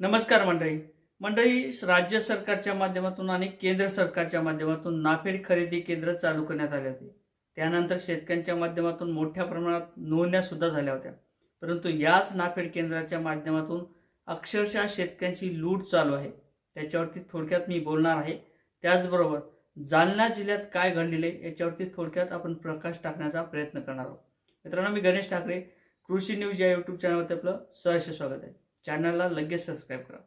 नमस्कार मंडळी. मंडळी राज्य सरकारच्या माध्यमातून आणि केंद्र सरकारच्या माध्यमातून नाफेड खरेदी केंद्र चालू करण्यात आले होते. त्यानंतर शेतकऱ्यांच्या माध्यमातून मोठ्या प्रमाणात नोंदण्या सुद्धा झाल्या होत्या. परंतु याच नाफेड केंद्राच्या माध्यमातून अक्षरशः शेतकऱ्यांची लूट चालू आहे. त्याच्यावरती थोडक्यात मी बोलणार आहे. त्याचबरोबर जालना जिल्ह्यात काय घडलेले याच्यावरती थोडक्यात आपण प्रकाश टाकण्याचा प्रयत्न करणार आहोत. मित्रांनो मी गणेश ठाकरे कृषी न्यूज या यूट्यूब चॅनलवरती आपलं सहर्ष स्वागत आहे. चॅनलला लगेच सबस्क्राईब करा.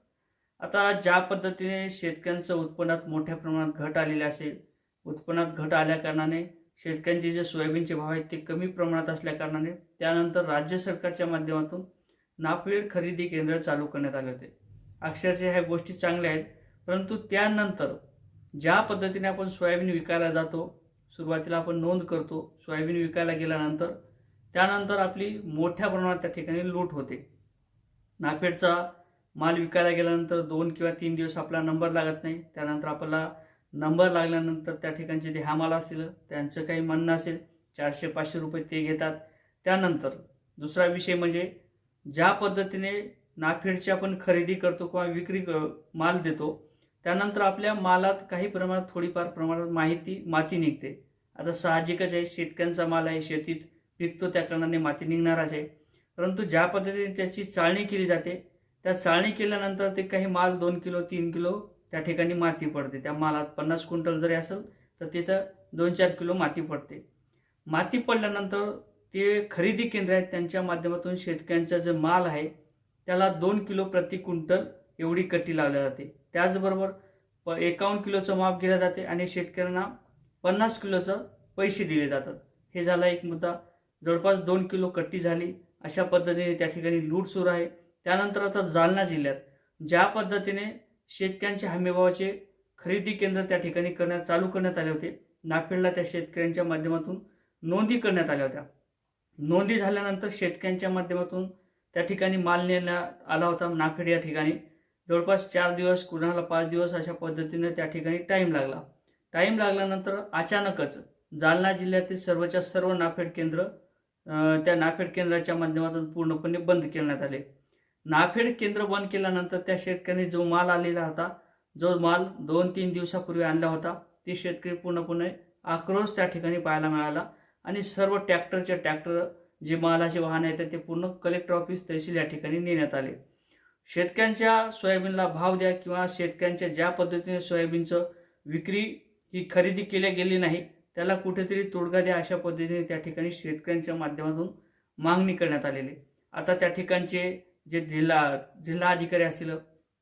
आता ज्या पद्धतीने शेतकऱ्यांचं उत्पन्नात मोठ्या प्रमाणात घट आलेली असेल उत्पन्नात घट आल्याकारणाने शेतकऱ्यांचे जे सोयाबीनचे भाव आहेत ते कमी प्रमाणात असल्याकारणाने त्यानंतर राज्य सरकारच्या माध्यमातून नाफेड खरेदी केंद्र चालू करण्यात आले होते. अक्षरशः ह्या गोष्टी चांगल्या आहेत परंतु त्यानंतर ज्या पद्धतीने आपण सोयाबीन विकायला जातो सुरुवातीला आपण नोंद करतो सोयाबीन विकायला गेल्यानंतर त्यानंतर आपली मोठ्या प्रमाणात त्या ठिकाणी लूट होते. नाफेडचा माल विकायला गेल्यानंतर दोन किंवा तीन दिवस आपला नंबर लागत नाही. त्यानंतर आपल्याला नंबर लागल्यानंतर त्या ठिकाणचे जे हमाल असतील त्यांचं काही म्हणणं असेल चारशे पाचशे रुपये ते घेतात. त्यानंतर दुसरा विषय म्हणजे ज्या पद्धतीने नाफेडची आपण खरेदी करतो किंवा विक्री क- माल देतो त्यानंतर आपल्या मालात काही प्रमाणात थोडीफार प्रमाणात माहिती माती निघते. आता साहजिकच आहे शेतकऱ्यांचा माल आहे शेतीत पिकतो त्या कारणाने माती निघणारच आहे. परंतु ज्या पद्धतीने त्याची चाळणी केली जाते त्या चाळणी केल्यानंतर ते काही माल दोन किलो तीन किलो त्या ठिकाणी माती पडते. त्या मालात पन्नास क्विंटल जरी असेल तर तिथं दोन चार किलो माती पडते. माती पडल्यानंतर ते खरेदी केंद्र आहेत त्यांच्या माध्यमातून शेतकऱ्यांचा जो माल आहे त्याला दोन किलो प्रति क्विंटल एवढी कट्टी लावल्या जाते. त्याचबरोबर प एकावन्न किलोचं माप केलं जाते आणि शेतकऱ्यांना पन्नास किलोचं पैसे दिले जातात. हे झाला एक मुद्दा. जवळपास दोन किलो कट्टी झाली. अशा पद्धतीने त्या ठिकाणी लूट सुरू आहे. त्यानंतर आता जालना जिल्ह्यात ज्या पद्धतीने शेतकऱ्यांचे हमीभावाचे खरेदी केंद्र त्या ठिकाणी करण्यात चालू करण्यात आले होते नाफेडला त्या शेतकऱ्यांच्या माध्यमातून नोंदी करण्यात आल्या होत्या. नोंदी झाल्यानंतर शेतकऱ्यांच्या माध्यमातून त्या ठिकाणी माल नेण्यात आला होता नाफेड या ठिकाणी. जवळपास चार दिवस कुणाला पाच दिवस अशा पद्धतीने त्या ठिकाणी टाईम लागला. टाईम लागल्यानंतर अचानकच जालना जिल्ह्यातील सर्वच्या सर्व नाफेड केंद्र त्या नाफेड केंद्राच्या माध्यमातून पूर्णपणे बंद करण्यात आले. नाफेड केंद्र बंद केल्यानंतर त्या शेतकऱ्यांनी जो माल आलेला होता जो माल दोन तीन दिवसापूर्वी आणला होता ते शेतकरी पूर्णपणे आक्रोश त्या ठिकाणी पाहायला मिळाला आणि सर्व ट्रॅक्टरचे ट्रॅक्टर जे मालाचे वाहन आहेत ते पूर्ण कलेक्टर ऑफिस तहसील या ठिकाणी नेण्यात आले. शेतकऱ्यांच्या सोयाबीनला भाव द्या किंवा शेतकऱ्यांच्या ज्या पद्धतीने सोयाबीनचं विक्री ही खरेदी केल्या गेली नाही त्याला कुठेतरी तोडगा द्या अशा पद्धतीने त्या ठिकाणी शेतकऱ्यांच्या माध्यमातून मागणी करण्यात आलेली आता त्या ठिकाणचे जे जिल्हा जिल्हा अधिकारी असतील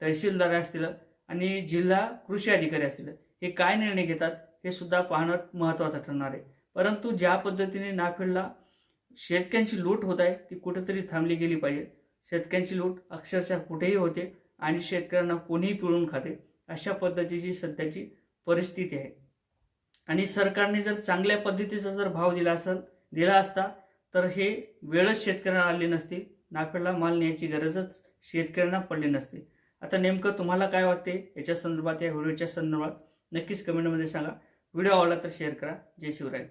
तहसीलदार असतील आणि जिल्हा कृषी अधिकारी असतील हे काय निर्णय घेतात हे सुद्धा पाहणं महत्त्वाचं ठरणार आहे. परंतु ज्या पद्धतीने नाफेडला शेतकऱ्यांची लूट होत आहे ती कुठेतरी थांबली गेली पाहिजे. शेतकऱ्यांची लूट अक्षरशः कुठेही होते आणि शेतकऱ्यांना कोणीही पिळून खाते अशा पद्धतीची सध्याची परिस्थिती आहे. आणि सरकारने जर चांगल्या पद्धतीचा जर भाव दिला असेल दिला असता तर हे वेळच शेतकऱ्यांना आली नसती. नाफेडला माल न्यायची गरजच शेतकऱ्यांना पडली नसते. आता नेमकं तुम्हाला काय वाटते? याच्या संदर्भात या व्हिडिओच्या संदर्भात नक्कीच कमेंटमध्ये सांगा. व्हिडिओ आवडला तर शेअर करा. जय शिवराय.